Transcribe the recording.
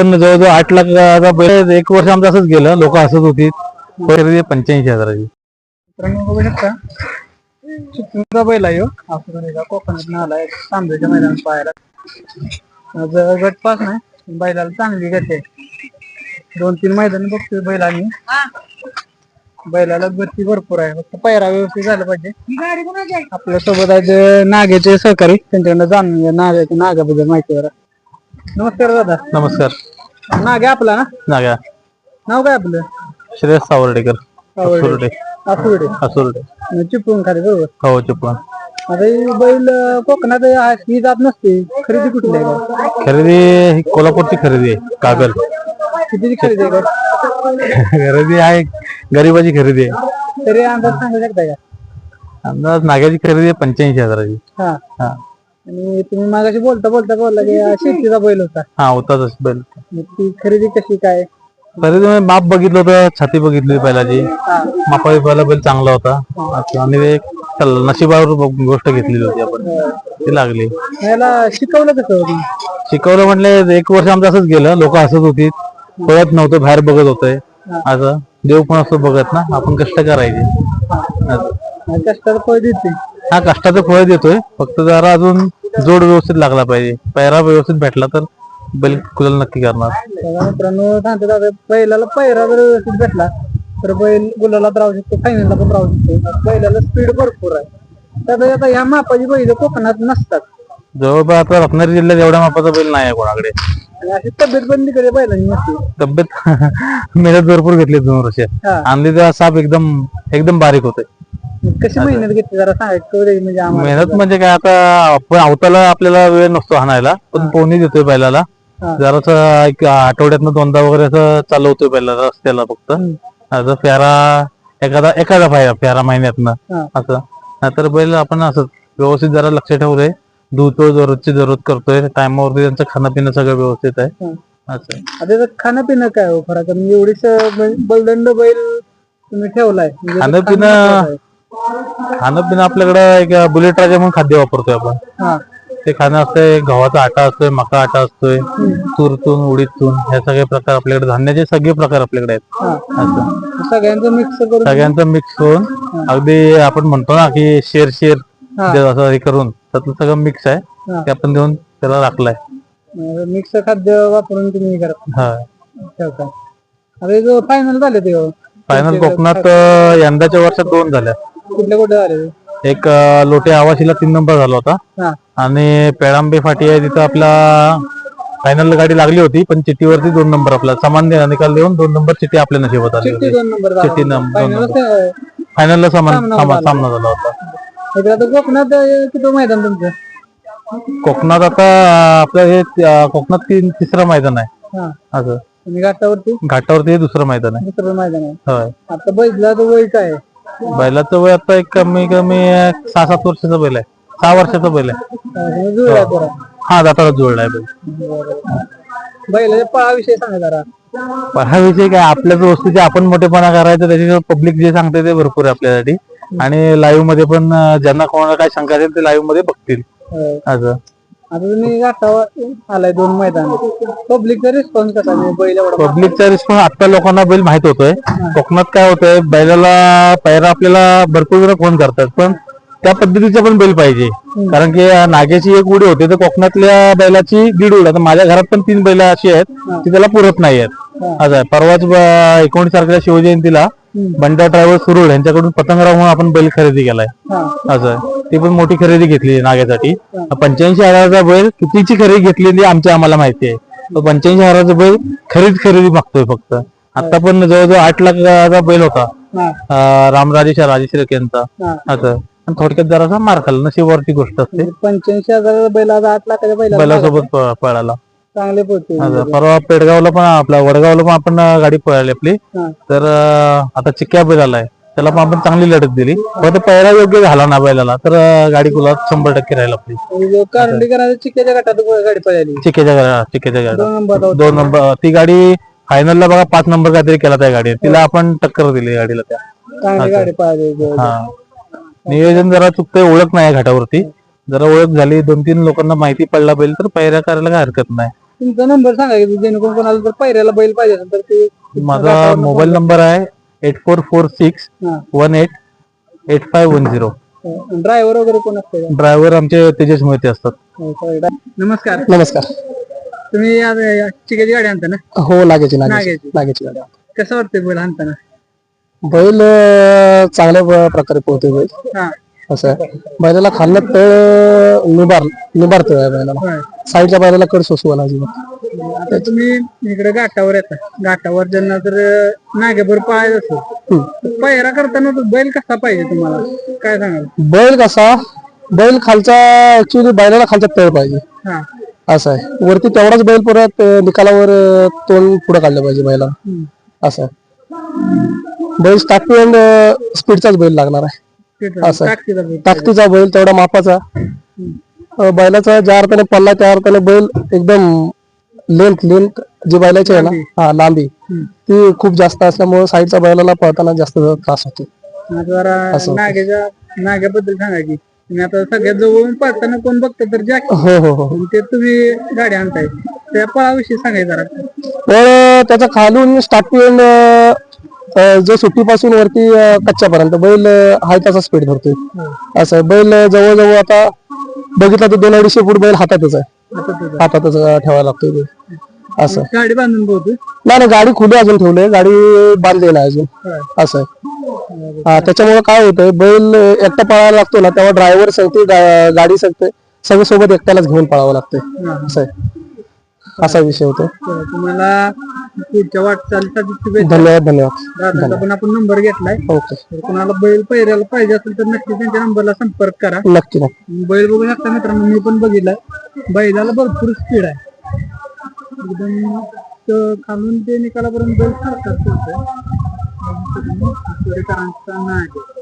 उत्पन्न जवळजवळ आठ लाख बैल एक वर्ष आमचं असंच गेलं. लोक असत होती. पंच्याऐंशी हजाराची. मित्रांनो बघू शकता. चिपळूणचा बैल आहे हो. आपल्याला कोकणातून कोकणात आलाय. तांबेच्या मैदान पाहायला. आज गट पास नाही बैलाला चांगली गट आहे. दोन तीन मैदान बघतोय बैलांनी. बैलाला गती भरपूर आहे. फक्त पैरा व्यवस्थित झालं पाहिजे. आपल्यासोबत आहेत नागेचे सहकारी. त्यांच्याकडनं जाणून घ्या. नागाच्या नागाबद्दल माहिती जरा नमस्कार दादा. नमस्कार. नागे आपला ना? नागा नाव काय आपलं? श्रेयस सावर्डेकर. असुर्डे. असुर्डे. असुर्डे. चिपळूण खाली बरोबर? हो चिपळूण. आता ही बैल अं, कोकणात आहे, ही जात नसते. खरेदी कुठली आहे? का? खरेदी ही कोल्हापूरची खरेदी आहे कागल. कितीची खरेदी आहे? का? खरेदी आहे गरिबाची खरेदी आहे. तरी अंदाज सांगू शकता का? अंदाज नाग्याची खरेदी आहे पंच्याऐंशी हजाराची. हा. हा. आणि तुम्ही मागाशी बोलता बोलता बोलला की हा शेतीचा बैल होता. हा होताच बैल मग ती खरेदी कशी काय? खरेदी म्हणजे माप बघितलं होतं छाती बघितली बैलाची मापा पहिला बैल चांगला होता. अच्छा, आणि ते चल नशिबावर ब- गोष्ट घेतलेली होती आपण. ती लागली. याला शिकवलं कसं तुम्ही? शिकवलं म्हणले एक वर्ष आमचं असंच गेलं. लोक हसत होती कळत नव्हतं बाहेर बघत होते. असं देव पण असं बघत ना आपण कष्ट करायचे. असं. आणि कष्टाचं फळ देते. हा कष्टाचं फळ देतोय. फक्त जरा अजून जोड व्यवस्थित लागला पाहिजे. पैरा व्यवस्थित भेटला तर बैल कुलाल नक्की करणार. बघा मित्रांनो सांगतो दादा बैलाला पैरा जर व्यवस्थित भेटला तर बैल गुलालात राहू शकतो फायनलला पण राहू शकतो. बैलाला स्पीड भरपूर आहे. तर आता ह्या मापाची बैल कोकणात नसतात. जवळपास आता रत्नागिरी जिल्ह्यात एवढ्या मापाचा बैल नाही आहे कोणाकडे. आणि अशी तब्येत बंदी कडे बैलांनी नसते. तब्येत मेहनत भरपूर घेतली दोन वर्ष. आणली तेव्हा साप एकदम एकदम बारीक होते कशी मेहनत घेतली जरा सांगायचं म्हणजे आम्हाला. मेहनत म्हणजे काय आता आपण आवताला आपल्याला वेळ नसतो हाणायला पण पोहणी देतोय बैलाला. जरास एक आठवड्यातनं दोनदा वगैरे असं चालवतोय बैलाला रस्त्याला फक्त. असं फेरा एखादा एखादा फेरा फेरा महिन्यातनं. असं. नाहीतर बैल आपण असं व्यवस्थित जरा लक्ष ठेवलंय. धुतोय दररोजची जरूरत करतोय. टायमावरती त्यांचं खाणं पिणं सगळं व्यवस्थित आहे. असं. आता खाणं पिणं काय हो खरं तर एवढीच बलदंड बैल तुम्ही ठेवलाय. म्हणजे खाणं पिणं-? खाणं पिणं आपल्याकडे एक बुलेट राजा म्हणून खाद्य वापरतोय आपण. हा. ते खाणं असतंय गव्हाचा आटा असतोय मका आटा असतोय तूरतून उडीदतून हे सगळे प्रकार आपल्याकडे धान्याचे सगळे प्रकार आपल्याकडे आहेत. हा. असं. सगळ्यांचं मिक्स करून? सगळ्यांचं मिक्स होऊन अगदी आपण म्हणतो ना की शेर शेर हा. जे असं हे करून त्यातलं सगळं मिक्स आहे. हा. ते आपण देऊन त्याला राखलाय. मिक्स खाद्य वापरून तुम्ही हे करत हा. ठेवता आता जो फायनल झाले ते हो. फायनल कोकणात अं, यंदाच्या वर्षात दोन झाल्या. कुठले कुठे झाले एक अं, लोटे आवाशीला तीन नंबर झाला होता. हा. आणि पेळांबे फाटी आहे तिथं आपला फायनल गाडी लागली होती पण चिठ्ठीवरती दोन नंबर आपला. समान निकाल देऊन दोन नंबर चिठ्ठी आपल्या नशिबात आली होती. दोन नंबर चिठ्ठी नंबर दोन फायनल नंबर. फायनलला समान समान सामना झाला होता. आता कोकणात अं, किती मैदान तुमचं? कोकणात आता आपलं हे अं, कोकणात तीन तिसरं मैदान आहे. हा. असं. घाटावरती? घाटावरती हे दुसरं मैदान आहे. दुसरं मैदान आहे. होय. आता बैठला वय काय आहे? बैलाचं वय आता एक कमी कमी एक सहा सात वर्षाचा बैल आहे. सहा वर्षाचा बैल आहे. जुळला जरा. हा दाताला जुळलाय बैल. बैलाच्या पळाविषयी सांगा जरा. पण हा विषय काय आपल्याच वस्तूचे आपण मोठेपणा करायचं त्याच्याशिवाय पब्लिक जे सांगते ते भरपूर आहे आपल्यासाठी. आणि लाईव्हमध्ये पण अं, ज्यांना कोणाला काय शंका असेल ते लाईव्हमध्ये बघतील. अं, असं. आता तुम्ही घाटावर आलाय दोन मैदान. पब्लिकचा रिस्पॉन्स कसा म्हणजे बैल एवढा पब्लिकचा रिस्पॉन्स आता लोकांना बैल माहीत होतोय. कोकणात काय होतंय बैलाला पैरा आपल्याला भरपूर वेळा फोन करतात पण त्या पद्धतीचा पण बैल पाहिजे. कारण की अं, नाग्याची एक उडी होते तर कोकणातल्या बैलाची दीड उडी. आता माझ्या घरात पण तीन बैल अशी आहेत की त्याला पुरत नाही आहेत असं आहे परवाच एकोणीस तारखेला शिवजयंतीला बंडा ड्रायव्हर सुरुळ यांच्याकडून पतंगराव म्हणून आपण बैल खरेदी केलाय. असं. ती पण मोठी खरेदी घेतली नाग्यासाठी. पंच्याऐंशी हजाराचा बैल कितीची खरेदी घेतलेली आमची आम्हाला माहिती आहे. पंच्याऐंशी हजाराचा बैल खरीद खरेदी मागतोय फक्त. आता पण जवळजवळ आठ लाखाचा बैल होता. रामराजेश राजेश्री यांचा. असं. आणि थोडक्यात जरासा मार खाल्ला. नशिबावरची गोष्ट असते. पंच्याऐंशी हजाराचा बैल आज आठ लाखाच्या बैला बैलासोबत पळाला. चांगले असं. परवा पेडगावला पण आपला वडगावला पण आपण गाडी पळाली आपली. तर आता चिक्क्या बैल आलाय त्याला पण आपण चांगली लढत दिली. पण पहिला योग्य झाला ना बैलाला. तर गाडी कुला शंभर टक्के राहील आपली. चिक्क्याच्या गटात गाडी पळाली. चिक्क्याच्या गाड्या चिक्क्याच्या दोन नंबर ती गाडी फायनलला बघा पाच नंबर काहीतरी केला त्या गाडीत तिला आपण टक्कर दिली गाडीला त्या. गाडी नियोजन जरा चुकतंय ओळख नाही घाटावरती. जरा ओळख झाली. दोन तीन लोकांना माहिती पडला बैल तर पायऱ्या करायला काय हरकत नाही. तुमचा नंबर सांगा की जेणेकरून कोणाला जर पैऱ्याला बैल पाहिजे असेल तर ते माझा मोबाईल नंबर आहे एट फोर फोर सिक्स हा. One eight eight five one zero. Driver वगैरे कोण असते का? ड्रायव्हर आमचे तेजस मोहिते असतात. हो. नमस्कार. नमस्कार. तुम्ही आज या चिकाची गाडी आणता ना? हो लागायची नागाची. लागायची. लागायची गाडी. कसं वाटतंय बैल आणताना? बैल अं, चांगल्या प- प्रकारे पोहते बैल. हा. असं आहे. बैलाला खाल्लं तळ निबार निबार तळ आहे बैलाला. साईडच्या बैलाला कड सोसवाला अजिबात. आता तुम्ही इकडे घाटावर येता. घाटावर ज्यांना जर नागेभर पाहायचं असेल तर पहिरा करताना तो बैल कसा पाहिजे तुम्हाला? काय सांगाल? बैल कसा? बैल खालचा ऍक्च्युली बैलाला खालचा तळ पाहिजे. हा. असं आहे. वरती तेवढाच बैल परत अं, निकालावर अं, तोंड पुढे काढलं पाहिजे बैला. असं आहे. बैल स्टार्ट टू एंड स्पीडचाच बैल लागणार आहे. असं. ताकदीचा बैल. तेवढा मापाचा. बैलाचा ज्या अर्थाने पल्ला त्या अर्थाने बैल एकदम लेंथ लेंथ जी बैलाची आहे ना हा लांबी. ती खूप जास्त असल्यामुळे साईडच्या बैलाला पळताना जास्त त्रास होतो. नाग्याबद्दल सांगा की आता सगळ्यात जवळून पळताना कोण बघतं तर जॅक. हो हो हो. ते तुम्ही गाडी आणताय. त्या पळाविषयी सांगाय जरा. त्याचा खालून स्टार्ट टू एंड जो सुट्टीपासून वरती कच्च्यापर्यंत बैल हाय त्याचा स्पीड धरतोय. असं बैल जवळजवळ आता बघितलं तर दोन अडीचशे फूट बैल हातातच आहे. हातातच ठेवायला लागतोय बैल. असं. गाडी बांधून नाही नाही गाडी खुली अजून ठेवली गाडी बांधली नाही अजून. असं हा त्याच्यामुळे काय होतंय बैल एकटा पळायला लागतो ना तेव्हा ड्रायव्हर सांगते गाडी सांगते सगळं सोबत एकट्यालाच घेऊन पळावं लागतंय. असं असा विषय होतो. तुम्हाला पुढच्या वाटचालीसाठी शुभेच्छा. धन्यवाद धन्यवाद. दादाचा पण आपण नंबर घेतलाय. ओके. तर कोणाला बैल पहिऱ्याला पाहिजे असेल तर नक्की त्यांच्या नंबरला संपर्क करा. नक्की नक्की. बैल बघू शकता मित्रांनो मी पण बघितलाय बैलाला भरपूर स्पीड आहे. एकदम त- खालून ते निकालापर्यंत बैल. सूर्यकांतचा नाग आहे.